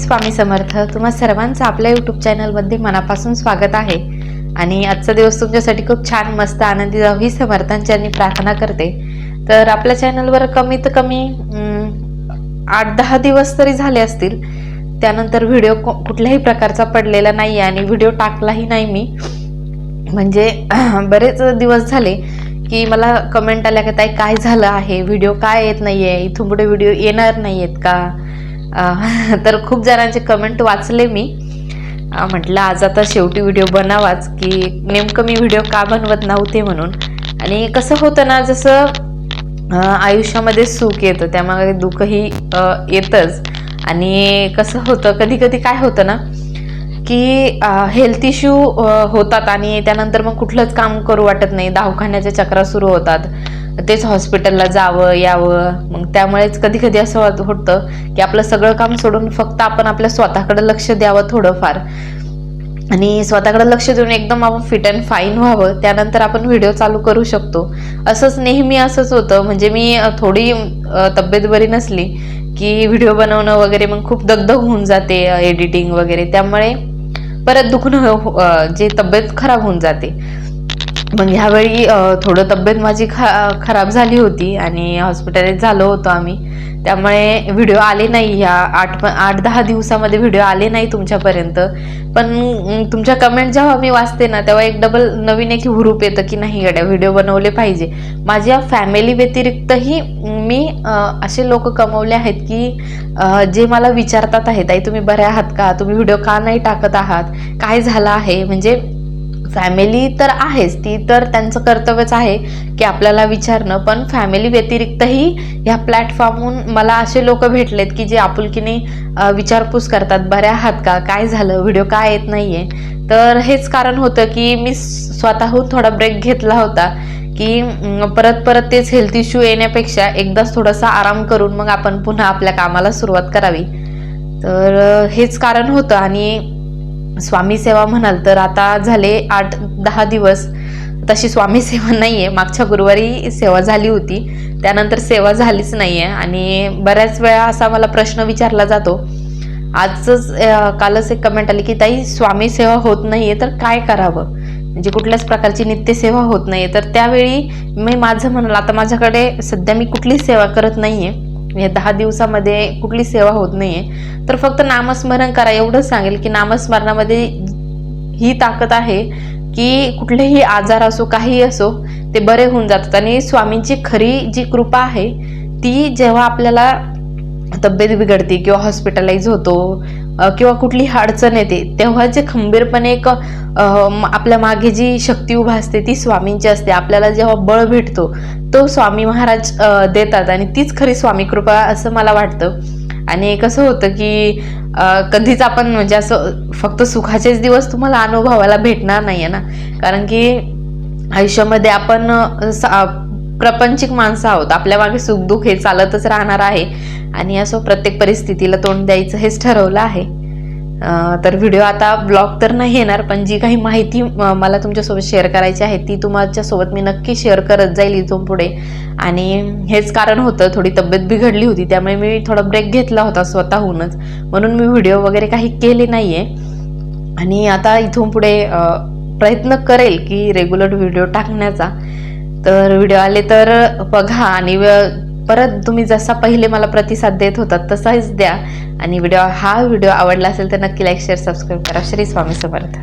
स्वामी समर्थ तुम्हा सर्वांचं आपल्या यूट्यूब चॅनलमध्ये मनापासून स्वागत आहे. आणि आजचा दिवस तुमच्यासाठी खूप छान मस्त आनंदी जाऊ ही समर्थांची आणि प्रार्थना करते. तर आपल्या चॅनलवर कमीत कमी आठ दहा दिवस तरी झाले असतील. त्यानंतर व्हिडिओ कुठल्याही प्रकारचा पडलेला नाही आहे आणि व्हिडिओ टाकलाही नाही मी. म्हणजे बरेच दिवस झाले की मला कमेंट आल्या की ताई काय झालं आहे? व्हिडिओ काय येत नाही आहे इथून पुढे व्हिडिओ येणार नाही आहेत का? तर खूप जणांचे कमेंट वाचले मी. म्हटलं आज आता शेवटी व्हिडिओ बनावाच की नेमकं मी व्हिडिओ का बनवत नव्हते म्हणून. आणि कसं होतं ना जसं आयुष्यामध्ये सुख येतं त्यामागे दुःखही येतंच. आणि कसं होतं कधी कधी काय होतं ना की हेल्थ इश्यू होतात आणि त्यानंतर मग कुठलंच काम करू वाटत नाही. दवाखान्याच्या चक्रा सुरू होतात. तेच हॉस्पिटलला जावं यावं. मग त्यामुळेच कधी कधी असं होतं की आपलं सगळं काम सोडून फक्त आपण आपल्या स्वतःकडे लक्ष द्यावं थोडंफार. आणि स्वतःकडे लक्ष देऊन एकदम आपण फिट अँड फाईन व्हावं. त्यानंतर आपण व्हिडिओ चालू करू शकतो. असंच नेहमी असंच होतं. म्हणजे मी थोडी तब्येत बरी नसली की व्हिडिओ बनवणं वगैरे मग खूप दगदग होऊन जाते एडिटिंग वगैरे. त्यामुळे परत दुखणं हो, जे तब्येत खराब होऊन जाते. मग ह्यावेळी थोडं तब्येत माझी खा खराब झाली होती आणि हॉस्पिटलात झालो होतो आम्ही. त्यामुळे व्हिडिओ आले नाही ह्या आठ प आठ दहा दिवसामध्ये व्हिडिओ आले नाही तुमच्यापर्यंत. पण तुमच्या कमेंट जेव्हा मी वाचते ना तेव्हा एक डबल नवीन एक हुरूप येतं की नाही गड्या व्हिडिओ बनवले पाहिजे. माझ्या फॅमिली व्यतिरिक्तही मी असे लोक कमवले आहेत की जे मला विचारतात आहेत ताई तुम्ही बऱ्या आहात का? तुम्ही व्हिडिओ का नाही टाकत आहात? काय झालं आहे? म्हणजे फॅमिली तर आहेच ती तर त्यांचं कर्तव्यच आहे की आपल्याला विचारणं पण फॅमिली व्यतिरिक्तही ह्या प्लॅटफॉर्महून मला असे लोक भेटलेत की जे आपुलकीने विचारपूस करतात बऱ्या आहात का? काय झालं? व्हिडिओ काय येत नाही आहे तर हेच कारण होतं की मी स्वतःहून थोडा ब्रेक घेतला होता की परत परत तेच हेल्थ इश्यू येण्यापेक्षा एकदाच थोडासा आराम करून मग आपण पुन्हा आपल्या कामाला सुरुवात करावी. तर हेच कारण होतं आणि स्वामी सेवा म्हणाल तर आता झाले आठ दहा दिवस. तशी स्वामी सेवा नाही आहे मागच्या गुरुवारी सेवा झाली होती. त्यानंतर सेवा झालीच नाही आहे आणि बऱ्याच वेळा असा मला प्रश्न विचारला जातो. आजच कालच एक कमेंट आली की ताई स्वामी सेवा होत नाही आहे तर काय करावं? म्हणजे कुठल्याच प्रकारची नित्यसेवा होत नाही आहे तर त्यावेळी मी माझं म्हणाल आता माझ्याकडे सध्या मी कुठलीच सेवा करत नाही आहे या दहा दिवसामध्ये कुठली सेवा होत नाहीये. तर फक्त नामस्मरण करा. एवढंच सांगेल की नामस्मरणामध्ये ही ताकद आहे की कुठलेही आजार असो काही असो ते बरे होऊन जातात. आणि स्वामींची खरी जी कृपा आहे ती जेव्हा आपल्याला तब्येत बिघडते किंवा हॉस्पिटलाइज होतो किंवा कुठली अडचण येते तेव्हा जे खंबीरपणे एक आपल्या मागे जी शक्ती उभा असते ती स्वामींची असते. आपल्याला जेव्हा बळ भेटतो तो स्वामी महाराज देतात आणि तीच खरी स्वामी कृपा असं मला वाटतं. आणि कसं होतं की कधीच आपण म्हणजे असं फक्त सुखाचेच दिवस तुम्हाला अनुभवायला भेटणार नाही आहे ना? कारण की आयुष्यामध्ये आपण प्रपंचिक माणसं आहोत. आपल्या मागे सुखदुःख हे चालतच राहणार आहे. आणि असं प्रत्येक परिस्थितीला तोंड द्यायचं हेच ठरवलं आहे. तर व्हिडिओ आता ब्लॉग तर नाही येणार पण जी काही माहिती मला तुमच्यासोबत शेअर करायची आहे ती तुमच्यासोबत मी नक्की शेअर करत जाईल इथून पुढे. आणि हेच कारण होतं थोडी तब्येत बिघडली होती त्यामुळे मी थोडा ब्रेक घेतला होता स्वतःहूनच. म्हणून मी व्हिडिओ वगैरे काही केले नाही आहे आणि आता इथून पुढे प्रयत्न करेल की रेग्युलर व्हिडिओ टाकण्याचा. तर व्हिडिओ आले तर बघा आणि व- परत तुम्ही जसा पहिले मला प्रतिसाद देत होता तसाच द्या. आणि व्हिडिओ हा व्हिडिओ आवडला असेल तर नक्की लाईक शेअर सबस्क्राईब करा. श्री स्वामी समर्थ.